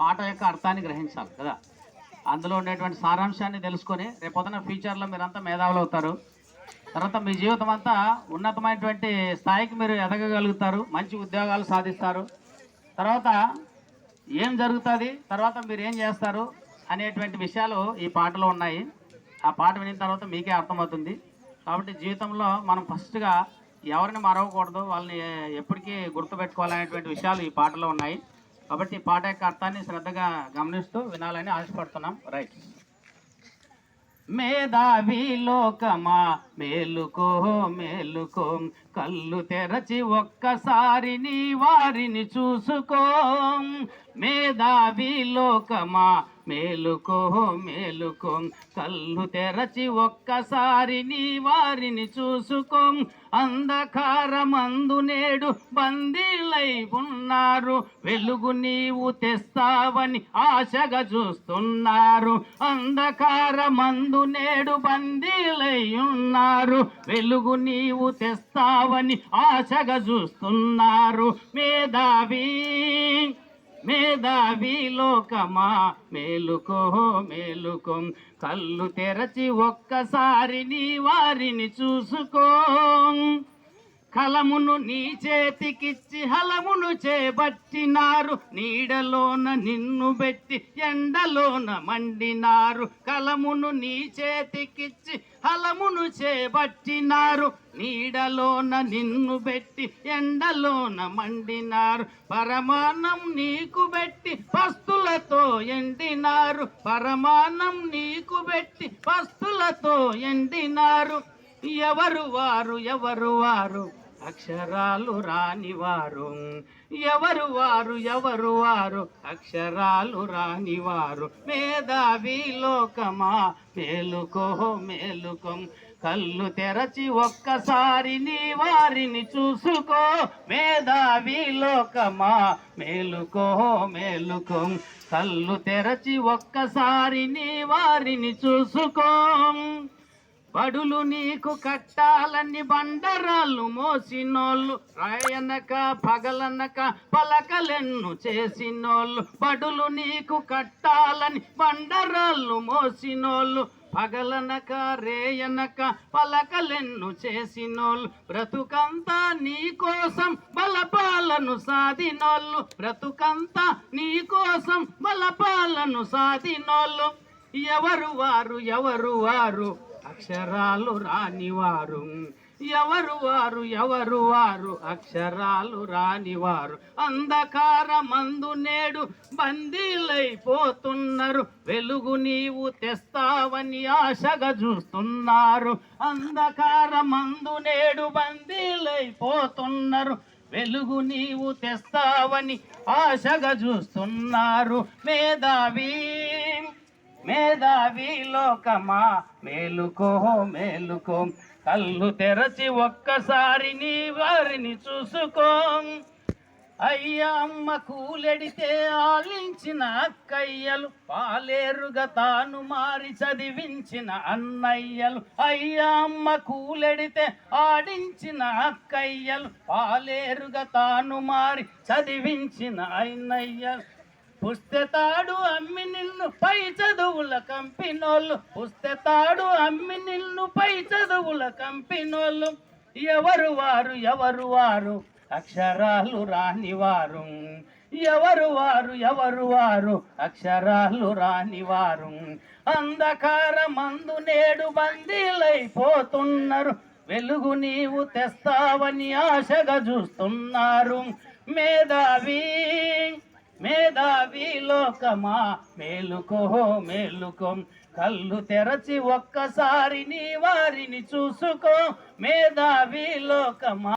పాట యొక్క అర్థాన్ని గ్రహించాలి కదా? అందులో ఉండేటువంటి సారాంశాన్ని తెలుసుకొని రేపొద్దున ఫ్యూచర్లో మీరంతా మేధావులు అవుతారు. తర్వాత మీ జీవితం అంతా ఉన్నతమైనటువంటి స్థాయికి మీరు ఎదగగలుగుతారు మంచి ఉద్యోగాలు సాధిస్తారు. తర్వాత ఏం జరుగుతుంది తర్వాత మీరు ఏం చేస్తారు అనేటువంటి విషయాలు ఈ పాటలో ఉన్నాయి. ఆ పాట వినిన తర్వాత మీకే అర్థమవుతుంది. కాబట్టి జీవితంలో మనం ఫస్ట్గా ఎవరిని మరవకూడదు వాళ్ళని ఎప్పటికీ గుర్తుపెట్టుకోవాలనేటువంటి విషయాలు ఈ పాటలో ఉన్నాయి. కాబట్టి పాట యొక్క అర్థాన్ని శ్రద్ధగా గమనిస్తూ వినాలని ఆశపడుతున్నాం. రైట్ మేధావి లోకమా మేలుకో మేలుకో కళ్ళు తెరచి ఒక్కసారి నీ వారిని చూసుకో. మేధావి లోకమా మేలుకో మేలుకో. కళ్ళు తెరచి ఒక్కసారి నీ వారిని చూసుకో. అంధకారమందు నేడు బందీలై ఉన్నారు. వెలుగు నీవు తెస్తావని ఆశగా చూస్తున్నారు. అంధకారమందు నేడు బందీలై ఉన్నారు. వెలుగు నీవు తెస్తావు తెస్తావని ఆశగా చూస్తున్నారు మేధావి. మేధావి లోకమా? మేలుకో మేలుకో. కళ్ళు తెరచి ఒక్కసారి నీ వారిని చూసుకో. కలమును నీ చేతికిచ్చి హలమును చేపట్టినారు నీడలోన నిన్ను పెట్టి ఎండలోన మండినారు. కలమును నీ చేతికిచ్చి హలమును చేపట్టినారు నీడలోన నిన్ను పెట్టి ఎండలోన మండినారు. పరమాన్నం నీకు పెట్టి పస్తులతో ఎండినారు. పరమాన్నం నీకు పెట్టి పస్తులతో ఎండినారు. ఎవరు వారు? ఎవరు వారు? అక్షరాలు రానివారు. ఎవరు వారు ఎవరు వారు? అక్షరాలు రానివారు. మేధావి లోకమా? మేలుకో మేలుకం. కళ్ళు తెరచి ఒక్కసారి నీ వారిని చూసుకో. మేధావి లోకమా? మేలుకో మేలుకం. కళ్ళు తెరచి ఒక్కసారి నీ వారిని చూసుకో. బడులు నీకు కట్టాలని బండరాళ్ళు మోసినోళ్ళు రాయనక పగలనక పలకలెన్ను చేసినోళ్ళు. బడులు నీకు కట్టాలని బండరాళ్ళు మోసినోళ్ళు పగలనక రేయనక పలకలెన్ను చేసినోళ్ళు. బ్రతుకంతా నీ కోసం బలపాలను సాధినోళ్ళు. బ్రతుకంతా నీ కోసం బలపాలను సాధినోళ్ళు. ఎవరు వారు? ఎవరు వారు? అక్షరాలు రానివారు. ఎవరు వారు ఎవరు వారు? అక్షరాలు రానివారు. అంధకార మందు నేడు బందీలైపోతున్నారు. వెలుగు నీవు తెస్తావని ఆశగా చూస్తున్నారు. అంధకార మందు నేడు బందీలైపోతున్నారు. వెలుగు నీవు తెస్తావని ఆశగా చూస్తున్నారు. మేధావి మేధావి లోకమా మేలుకో మేలుకో. కళ్ళు తెరచి ఒక్కసారి నీ వారిని చూసుకో. అయ్యా అమ్మ కూలెడితే ఆలించిన అక్కయ్యలు పాలేరుగా తాను మారి చదివించిన అన్నయ్యలు. అయ్యా అమ్మ కూలెడితే ఆడించిన అక్కయ్యలు పాలేరుగా తాను మారి చదివించిన అన్నయ్యలు. పుస్తెతాడు అమ్మి నిన్ను పై చదువుల కంపినోళ్ళు. పుస్తెతాడు అమ్మి నిన్ను పై చదువుల కంపినోళ్ళు. ఎవరు వారు? ఎవరు వారు? అక్షరాలు రానివారు. ఎవరు వారు? ఎవరు వారు? అక్షరాలు రానివారు. అంధకార మందు నేడు బందీలైపోతున్నారు. వెలుగు నీవు తెస్తావని ఆశగా చూస్తున్నారు. మేధావి మేధావి లోకమా మేలుకో మేలుకో. కళ్ళు తెరచి ఒక్కసారి నీ వారిని చూసుకో. మేధావి లోకమా.